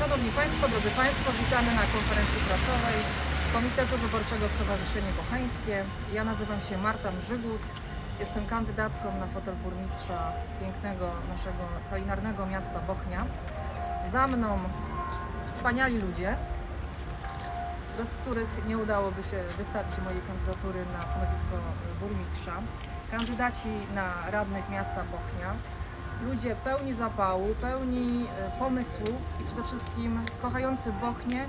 Szanowni Państwo, drodzy Państwo, witamy na konferencji prasowej Komitetu Wyborczego Stowarzyszenie Bocheńskie. Ja nazywam się Marta Mrzygód. Jestem kandydatką na fotel burmistrza pięknego naszego salinarnego miasta Bochnia. Za mną wspaniali ludzie, bez których nie udałoby się wystawić mojej kandydatury na stanowisko burmistrza. Kandydaci na radnych miasta Bochnia. Ludzie pełni zapału, pełni e, pomysłów i przede wszystkim kochający Bochnię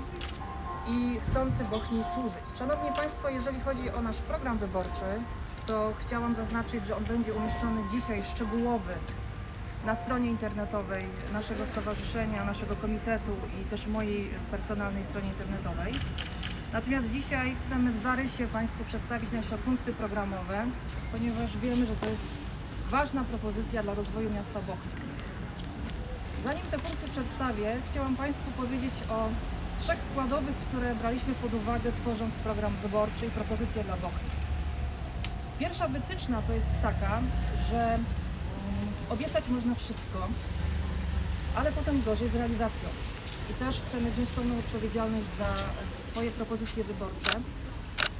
i chcący Bochni służyć. Szanowni Państwo, jeżeli chodzi o nasz program wyborczy, to chciałam zaznaczyć, że on będzie umieszczony dzisiaj szczegółowy na stronie internetowej naszego stowarzyszenia, naszego komitetu i też mojej personalnej stronie internetowej. Natomiast dzisiaj chcemy w zarysie Państwu przedstawić nasze punkty programowe, ponieważ wiemy, że to jest ważna propozycja dla rozwoju miasta Bochnia. Zanim te punkty przedstawię, chciałam Państwu powiedzieć o trzech składowych, które braliśmy pod uwagę tworząc program wyborczy i propozycję dla Bochni. Pierwsza wytyczna to jest taka, że mm, obiecać można wszystko, ale potem gorzej z realizacją. I też chcemy wziąć pełną odpowiedzialność za swoje propozycje wyborcze,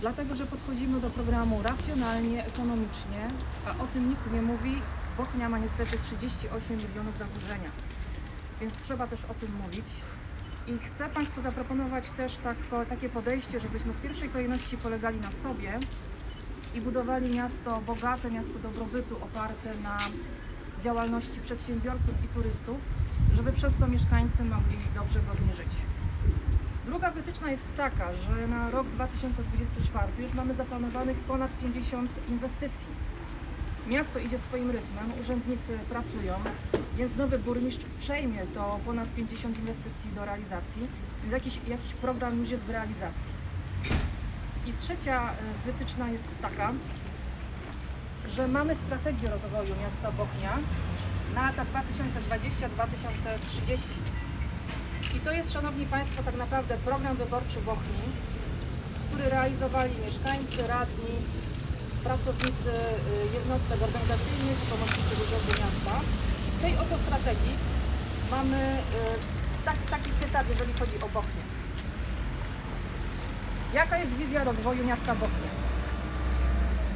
dlatego że podchodzimy do programu racjonalnie, ekonomicznie, a o tym nikt nie mówi. Bochnia ma niestety 38 milionów zadłużenia, więc trzeba też o tym mówić. I chcę Państwu zaproponować też tak, takie podejście, żebyśmy w pierwszej kolejności polegali na sobie i budowali miasto bogate, miasto dobrobytu oparte na działalności przedsiębiorców i turystów, żeby przez to mieszkańcy mogli dobrze, godnie żyć. Druga wytyczna jest taka, że na rok 2024 już mamy zaplanowanych ponad 50 inwestycji. Miasto idzie swoim rytmem, urzędnicy pracują, więc nowy burmistrz przejmie to ponad 50 inwestycji do realizacji, więc jakiś, jakiś program już jest w realizacji. I trzecia y, wytyczna jest taka, że mamy strategię rozwoju miasta Bochnia na lata 2020-2030. I to jest, Szanowni Państwo, tak naprawdę program wyborczy Bochni, który realizowali mieszkańcy, radni, pracownicy y, jednostek organizacyjnych i pomocniczy urzędu miasta. W tej oto strategii mamy y, tak, taki cytat, jeżeli chodzi o Bochnię. Jaka jest wizja rozwoju miasta Bochnia?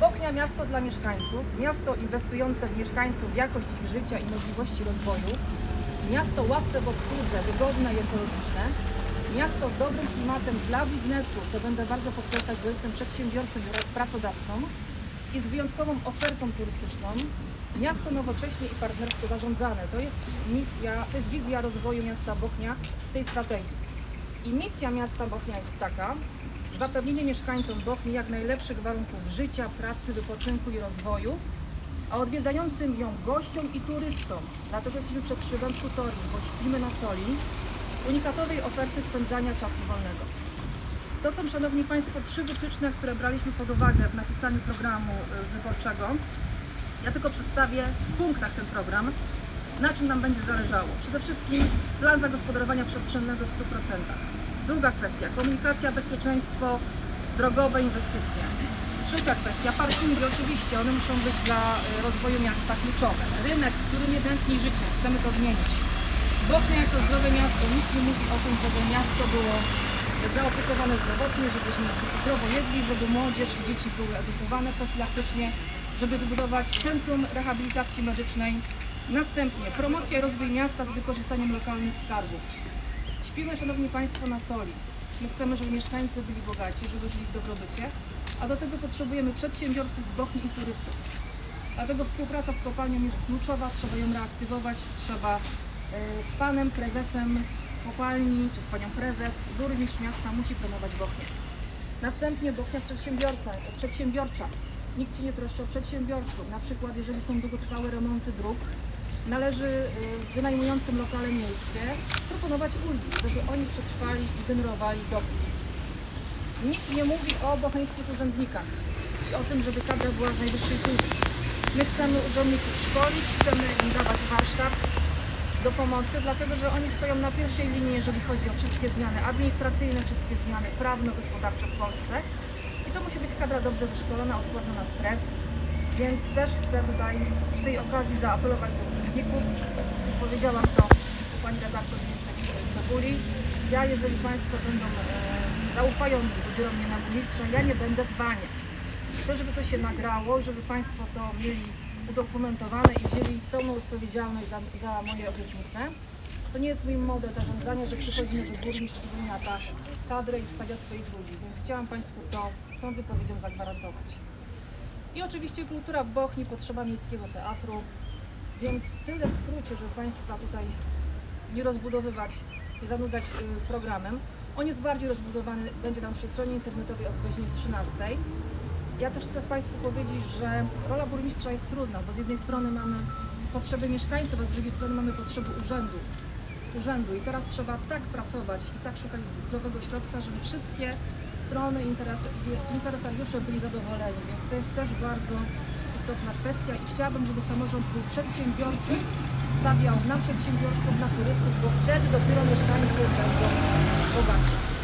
Bochnia miasto dla mieszkańców, miasto inwestujące w mieszkańców, jakość ich życia i możliwości rozwoju, miasto łatwe w obsłudze, wygodne i ekologiczne, miasto z dobrym klimatem dla biznesu, co będę bardzo podkreślać, bo jestem przedsiębiorcą i pracodawcą i z wyjątkową ofertą turystyczną, miasto nowocześnie i partnersko zarządzane. To jest misja, to jest wizja rozwoju miasta Bochnia w tej strategii. I misja miasta Bochnia jest taka, zapewnienie mieszkańcom Bochni jak najlepszych warunków życia, pracy, wypoczynku i rozwoju, a odwiedzającym ją gościom i turystom, dlatego jesteśmy przed szybem Futoris, bo śpimy na soli, unikatowej oferty spędzania czasu wolnego. To są, Szanowni Państwo, trzy wytyczne, które braliśmy pod uwagę w napisaniu programu y, wyborczego. Ja tylko przedstawię w punktach ten program, na czym nam będzie zależało. Przede wszystkim plan zagospodarowania przestrzennego w 100%. Druga kwestia, komunikacja, bezpieczeństwo drogowe, inwestycje. Trzecia kwestia, parkingi oczywiście, one muszą być dla y, rozwoju miasta kluczowe. Rynek, który nie tętni życiem, chcemy to zmienić. Bochnia jako zdrowe miasto, nikt nie mówi o tym, żeby miasto było zaopiekowane zdrowotnie, żebyśmy zdrowo jedli, żeby młodzież i dzieci były edukowane profilaktycznie, żeby wybudować centrum rehabilitacji medycznej. Następnie promocja i rozwój miasta z wykorzystaniem lokalnych skarbów. Śpimy, Szanowni Państwo, na soli. My chcemy, żeby mieszkańcy byli bogaci, żeby żyli w dobrobycie, a do tego potrzebujemy przedsiębiorców, Bochni i turystów. Dlatego współpraca z kopalnią jest kluczowa, trzeba ją reaktywować, trzeba e, z panem prezesem kopalni, czy z panią prezes, burmistrz miasta musi promować Bochnię. Następnie Bochnia przedsiębiorca, przedsiębiorcza. Nikt się nie troszczy o przedsiębiorców. Na przykład, jeżeli są długotrwałe remonty dróg, należy y, wynajmującym lokale miejskie proponować ulgi, żeby oni przetrwali i generowali dochód. Nikt nie mówi o bocheńskich urzędnikach i o tym, żeby kadra była z najwyższej półki. My chcemy urzędników szkolić, chcemy im dawać warsztat do pomocy, dlatego że oni stoją na pierwszej linii, jeżeli chodzi o wszystkie zmiany administracyjne, wszystkie zmiany prawno-gospodarcze w Polsce. I to musi być kadra dobrze wyszkolona, odporna na stres, więc też chcę tutaj przy tej okazji zaapelować do urzędników. Już powiedziałam to pani redaktor Cebuli. Ja, jeżeli Państwo będą e, zaufają mi, mnie na burmistrza, ja nie będę zwaniać. Chcę, żeby to się nagrało, żeby Państwo to mieli udokumentowane i wzięli pełną odpowiedzialność za, za moje obietnice. To nie jest mój model zarządzania, że przychodzi nowy burmistrz i wymiata kadrę i wstawia swoich ludzi, więc chciałam Państwu to tą wypowiedzią zagwarantować. I oczywiście kultura w Bochni, potrzeba miejskiego teatru, więc tyle w skrócie, żeby Państwa tutaj nie rozbudowywać, nie zanudzać y, programem. On jest bardziej rozbudowany, będzie na naszej stronie internetowej od godziny 13. Ja też chcę Państwu powiedzieć, że rola burmistrza jest trudna, bo z jednej strony mamy potrzeby mieszkańców, a z drugiej strony mamy potrzeby urzędów. Urzędu i teraz trzeba tak pracować i tak szukać zdrowego środka, żeby wszystkie strony interes- interesariusze byli zadowoleni, więc to jest też bardzo istotna kwestia i chciałabym, żeby samorząd był przedsiębiorczy, stawiał na przedsiębiorców, na turystów, bo wtedy dopiero mieszkańcy będą bogatsi.